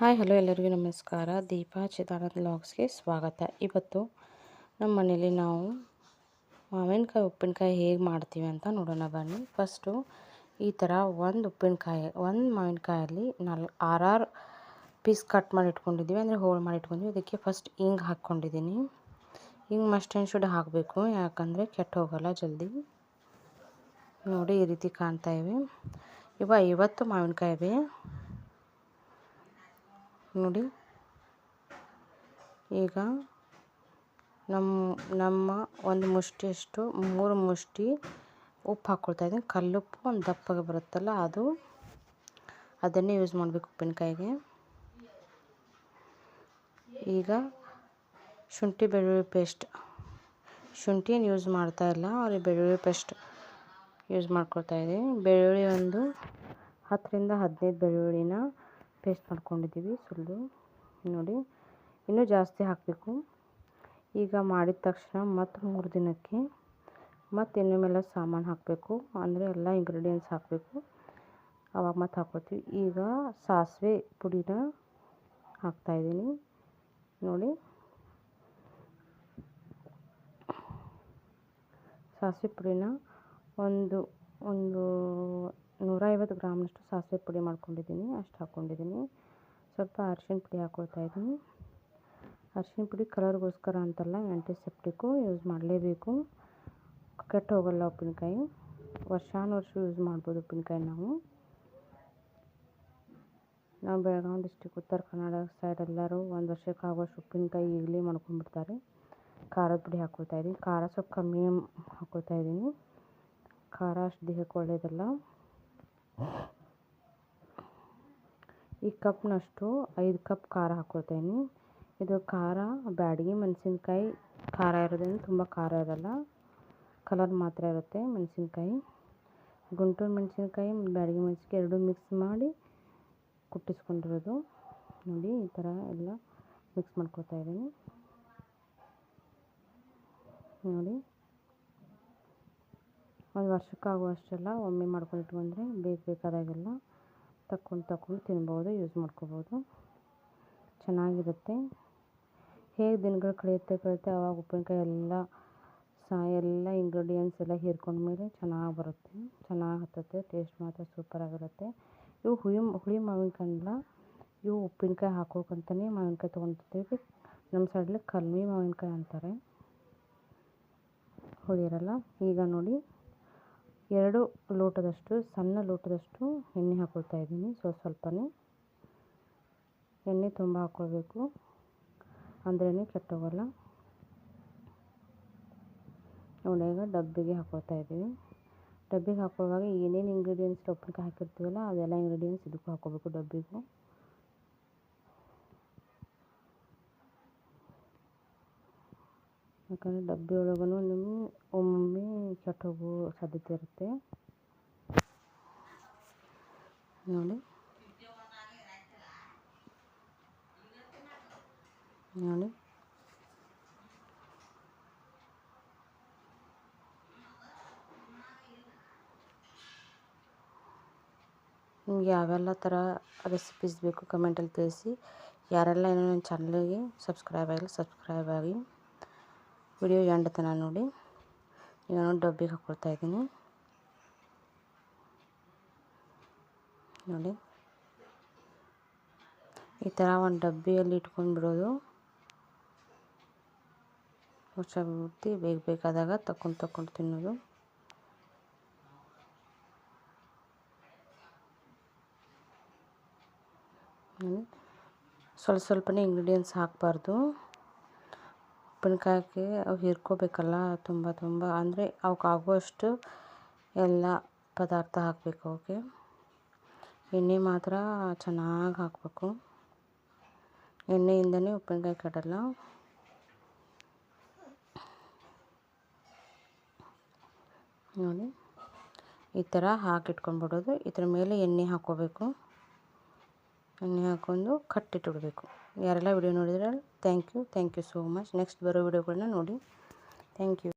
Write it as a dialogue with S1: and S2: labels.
S1: Hi, hello ಎಲ್ಲರಿಗೂ ನಮಸ್ಕಾರ. ದೀಪಾ ಚಿದಾನಂದ್ ಲಾಗ್ಸ್ಗೆ ಸ್ವಾಗತ. ಇವತ್ತು ನಮ್ಮ ಮನೆಯಲ್ಲಿ ನಾವು ಮಾವಿನಕಾಯಿ, ಉಪ್ಪಿನಕಾಯಿ ಹೇಗೆ ಮಾಡ್ತೀವಿ ಅಂತ ನೋಡೋಣ ಬನ್ನಿ. ಫಸ್ಟು ಈ ಥರ ಒಂದು ಉಪ್ಪಿನಕಾಯಿ, ಒಂದು ಮಾವಿನಕಾಯಲ್ಲಿ ನಾಲ್, ಆರಾರು ಪೀಸ್ ಕಟ್ ಮಾಡಿ ಇಟ್ಕೊಂಡಿದ್ದೀವಿ. ಅಂದರೆ ಹೋಳು ಮಾಡಿ ಇಟ್ಕೊಂಡಿದ್ದೀವಿ. ಇದಕ್ಕೆ ಫಸ್ಟ್ ಹಿಂಗೆ ಹಾಕ್ಕೊಂಡಿದ್ದೀನಿ. ಹಿಂಗೆ ಮಸ್ಟ್ ಆ್ಯಂಡ್ ಶುಡ್ ಹಾಕಬೇಕು. ಯಾಕಂದರೆ ಕೆಟ್ಟ ಹೋಗೋಲ್ಲ ಜಲ್ದಿ. ನೋಡಿ, ಈ ರೀತಿ ಕಾಣ್ತಾ ಇವೆ. ಇವ ಐವತ್ತು ಮಾವಿನಕಾಯಿ ಇವೆ. ನೋಡಿ. ಈಗ ನಮ್ಮ ನಮ್ಮ ಒಂದು ಮುಷ್ಟಿಯಷ್ಟು ಮೂರು ಮುಷ್ಟಿ ಉಪ್ಪು ಹಾಕ್ಕೊಳ್ತಾ ಇದ್ದೀನಿ. ಕಲ್ಲುಪ್ಪು ಒಂದು ದಪ್ಪಗೆ ಬರುತ್ತಲ್ಲ, ಅದು ಅದನ್ನೇ ಯೂಸ್ ಮಾಡಬೇಕು ಉಪ್ಪಿನಕಾಯಿಗೆ. ಈಗ ಶುಂಠಿ, ಬೆಳ್ಳುಳ್ಳಿ ಪೇಸ್ಟ್ ಶುಂಠಿನ ಯೂಸ್ ಮಾಡ್ತಾ ಇಲ್ಲ ಅವ್ರಿಗೆ ಬೆಳ್ಳುಳ್ಳಿ ಪೇಸ್ಟ್ ಯೂಸ್ ಮಾಡ್ಕೊಳ್ತಾ ಇದ್ದೀನಿ. ಬೆಳ್ಳುಳ್ಳಿ ಒಂದು ಹತ್ತರಿಂದ ಹದಿನೈದು ಬೆಳ್ಳುಳ್ಳಿನ ಪೇಸ್ಟ್ ಮಾಡ್ಕೊಂಡಿದ್ದೀವಿ, ಸುಳ್ಳು. ನೋಡಿ, ಇನ್ನೂ ಜಾಸ್ತಿ ಹಾಕಬೇಕು. ಈಗ ಮಾಡಿದ ತಕ್ಷಣ ಮತ್ತು ಮೂರು ದಿನಕ್ಕೆ ಮತ್ತು ಇನ್ನೊಮ್ಮೆಲ್ಲ ಸಾಮಾನು ಹಾಕಬೇಕು. ಅಂದರೆ ಎಲ್ಲ ಇಂಗ್ರೀಡಿಯೆಂಟ್ಸ್ ಹಾಕಬೇಕು. ಅವಾಗ ಮತ್ತು ಹಾಕ್ಕೊಳ್ತೀವಿ ಈಗ ಸಾಸಿವೆ ಪುಡಿನ ಹಾಕ್ತಾಯಿದ್ದೀನಿ ನೋಡಿ. ಸಾಸಿವೆ ಪುಡಿನ ಒಂದು ಒಂದು ನೂರೈವತ್ತು ಗ್ರಾಮ್ನಷ್ಟು ಸಾಸಿವೆ ಪುಡಿ ಮಾಡ್ಕೊಂಡಿದ್ದೀನಿ, ಅಷ್ಟು ಹಾಕ್ಕೊಂಡಿದ್ದೀನಿ ಸ್ವಲ್ಪ ಅರಿಶಿಣ ಪುಡಿ ಹಾಕ್ಕೊಳ್ತಾ ಇದ್ದೀನಿ. ಅರಿಶಿಣ ಪುಡಿ ಕಲರ್ಗೋಸ್ಕರ ಅಂತಲ್ಲ ಆ್ಯಂಟಿಸೆಪ್ಟಿಕ್ಕು ಯೂಸ್ ಮಾಡಲೇಬೇಕು. ಕೆಟ್ಟು ಹೋಗಲ್ಲ ಉಪ್ಪಿನಕಾಯಿ. ವರ್ಷಾನುವರ್ಷ ಯೂಸ್ ಮಾಡ್ಬೋದು ಉಪ್ಪಿನಕಾಯಿ ನಾವು. ನಾವು ಬೆಳಗಾವಿ ಡಿಸ್ಟಿಕ್ ಉತ್ತರ ಕನ್ನಡ ಸೈಡ್ ಎಲ್ಲರೂ ಒಂದು ವರ್ಷಕ್ಕೆ ಆಗುವಷ್ಟು ಉಪ್ಪಿನಕಾಯಿ ಈಗಲೇ ಮಾಡ್ಕೊಂಡ್ಬಿಡ್ತಾರೆ. ಖಾರದ ಪುಡಿ ಹಾಕ್ಕೊಳ್ತಾ ಇದ್ದೀನಿ ಖಾರ ಸ್ವಲ್ಪ ಕಮ್ಮಿ ಹಾಕ್ಕೊಳ್ತಾ ಇದ್ದೀನಿ ಖಾರ ಅಷ್ಟು ದೇಹಕ್ಕೆ ಒಳ್ಳೆಯದಲ್ಲ ಈ ಕಪ್ನಷ್ಟು ಐದು ಕಪ್ ಖಾರ ಹಾಕ್ಕೊಳ್ತೀನಿ ಇದು ಖಾರ, ಬ್ಯಾಡಗಿ, ಮೆಣಸಿನ್ಕಾಯಿ. ಖಾರ ಇರೋದ್ರಿಂದ ತುಂಬ ಖಾರ ಇರೋಲ್ಲ. ಕಲರ್ ಮಾತ್ರ ಇರುತ್ತೆ ಮೆಣಸಿನ್ಕಾಯಿ. ಗುಂಟೂರು ಮೆಣಸಿನ್ಕಾಯಿ, ಬ್ಯಾಡಗಿ ಮೆಣಸಿನ್ಕಾಯಿ ಎರಡೂ ಮಿಕ್ಸ್ ಮಾಡಿ ಕುಟ್ಟಿಸ್ಕೊಂಡಿರೋದು. ನೋಡಿ, ಈ ಥರ ಎಲ್ಲ ಮಿಕ್ಸ್ ಮಾಡ್ಕೊಳ್ತಾ ಇದ್ದೀನಿ. ನೋಡಿ. ಒಂದು ವರ್ಷಕ್ಕಾಗುವಷ್ಟೆಲ್ಲ ಒಮ್ಮೆ ಮಾಡ್ಕೊಂಡು ಇಟ್ಕೊಂಡ್ರೆ ಬೇಕು ಬೇಕಾದಾಗೆಲ್ಲ ತಕ್ಕೊಂಡು ತಕ್ಕೊಂಡು ತಿನ್ಬೋದು ಯೂಸ್ ಮಾಡ್ಕೋಬೋದು. ಚೆನ್ನಾಗಿರುತ್ತೆ. ಹೇಗೆ ದಿನಗಳು ಕಳೆಯುತ್ತೆ ಕಳೆಯುತ್ತೆ ಆವಾಗ ಉಪ್ಪಿನಕಾಯಿ ಎಲ್ಲ ಸಹ ಎಲ್ಲ ಇಂಗ್ರೀಡಿಯೆಂಟ್ಸ್ ಎಲ್ಲ ಹೀರ್ಕೊಂಡ್ಮೇಲೆ ಚೆನ್ನಾಗಿ ಬರುತ್ತೆ. ಚೆನ್ನಾಗಿ ಹತ್ತುತ್ತೆ ಟೇಸ್ಟ್ ಮಾತ್ರ ಸೂಪರಾಗಿರುತ್ತೆ ಇವು ಹುಳಿ ಹುಳಿ ಮಾವಿನಕಾಯಿಲ್ಲ ಇವು ಉಪ್ಪಿನಕಾಯಿ ಹಾಕೋಕ್ಕಂತಲೇ ಮಾವಿನಕಾಯಿ ತೊಗೊತಿರ್ತೀವಿ ನಮ್ಮ ಸೈಡಲ್ಲಿ ಕಲ್ಮಿ ಮಾವಿನಕಾಯಿ ಅಂತಾರೆ. ಹುಳಿ ಇರಲ್ಲ ಈಗ ನೋಡಿ. ಎರಡು ಲೋಟದಷ್ಟು, ಸಣ್ಣ ಲೋಟದಷ್ಟು ಎಣ್ಣೆ ಹಾಕ್ಕೊಳ್ತಾ ಇದ್ದೀನಿ. ಸ್ವಲ್ಪ ಸ್ವಲ್ಪನೇ ಎಣ್ಣೆ ತುಂಬ ಹಾಕ್ಕೊಳ್ಬೇಕು ಅಂದ್ರೇ ಕೆಟ್ಟೋಗಲ್ಲ. ನೋಡಿ, ಈಗ ಡಬ್ಬಿಗೆ ಹಾಕ್ಕೊಳ್ತಾ ಇದ್ದೀವಿ. ಡಬ್ಬಿಗೆ ಹಾಕ್ಕೊಳ್ಳುವಾಗ ಏನೇನು ಇಂಗ್ರೀಡಿಯೆಂಟ್ಸ್ ಉಪ್ಪಿನಕಾಯಿ ಹಾಕಿರ್ತೀವಲ್ಲ, ಅದೆಲ್ಲ ಇಂಗ್ರೀಡಿಯೆಂಟ್ಸ್ ಇದಕ್ಕೂ ಹಾಕ್ಕೋಬೇಕು ಡಬ್ಬಿಗೂ. ಯಾಕಂದರೆ ಡಬ್ಬಿ ಒಳಗೂ ನಿಮ್ಗೆ ಒಮ್ಮೊಮ್ಮೆ ಕೆಟ್ಟೋಗೋ ಸಾಧ್ಯತೆ ಇರುತ್ತೆ ನೋಡಿ ನೋಡಿ ನಿಮ್ಗೆ ಯಾವೆಲ್ಲ ಥರ ರೆಸಿಪೀಸ್ ಬೇಕು ಕಮೆಂಟಲ್ಲಿ ತಿಳಿಸಿ ಯಾರೆಲ್ಲ ಏನೋ ನನ್ನ ಚಾನಲ್ಗೆ ಸಬ್ಸ್ಕ್ರೈಬ್ ಆಗಿಲ್ಲ ಸಬ್ಸ್ಕ್ರೈಬ್ ಆಗಿ ವಿಡಿಯೋ ಎಂಡ್ ತನ ನೋಡಿ. ಈಗ ನೋಡಿ ಡಬ್ಬಿಗೆ ಹಾಕ್ಕೊಳ್ತಾ ಇದ್ದೀನಿ. ನೋಡಿ. ಈ ಥರ ಒಂದು ಡಬ್ಬಿಯಲ್ಲಿ ಇಟ್ಕೊಂಡು ಬಿಡೋದು. ಹುಷಾರ್ಬಿಟ್ಟು ಬೇಗ ಬೇಕಾದಾಗ ತಕೊಂಡು ತಕೊಂಡು ತಿನ್ನೋದು. ಸ್ವಲ್ಪ ಸ್ವಲ್ಪನೇ ಇಂಗ್ರೀಡಿಯೆಂಟ್ಸ್ ಹಾಕಬಾರ್ದು. ಉಪ್ಪಿನಕಾಯಿಗೆ ಅವು ಹೀರ್ಕೋಬೇಕಲ್ಲ ತುಂಬ ತುಂಬ. ಅಂದರೆ ಅವಕ್ಕಾಗುವಷ್ಟು ಎಲ್ಲ ಪದಾರ್ಥ ಹಾಕಬೇಕು ಅವಕ್ಕೆ. ಎಣ್ಣೆ ಮಾತ್ರ ಚೆನ್ನಾಗಿ ಹಾಕಬೇಕು. ಎಣ್ಣೆಯಿಂದನೇ ಉಪ್ಪಿನಕಾಯಿ ಕೆಡಲ್ಲ. ನೋಡಿ, ಈ ಥರ ಹಾಕಿಟ್ಕೊಂಡ್ಬಿಡೋದು. ಇದ್ರ ಮೇಲೆ ಎಣ್ಣೆ ಹಾಕ್ಕೋಬೇಕು ಎಣ್ಣೆ ಹಾಕ್ಕೊಂಡು ಕಟ್ಟಿಟ್ಬಿಡಬೇಕು ಯಾರೆಲ್ಲ ವಿಡಿಯೋ ನೋಡಿದ್ರೆ thank you thank you so much next ಬರೋ ವಿಡಿಯೋಗಳನ್ನ ನೋಡಿ. Thank you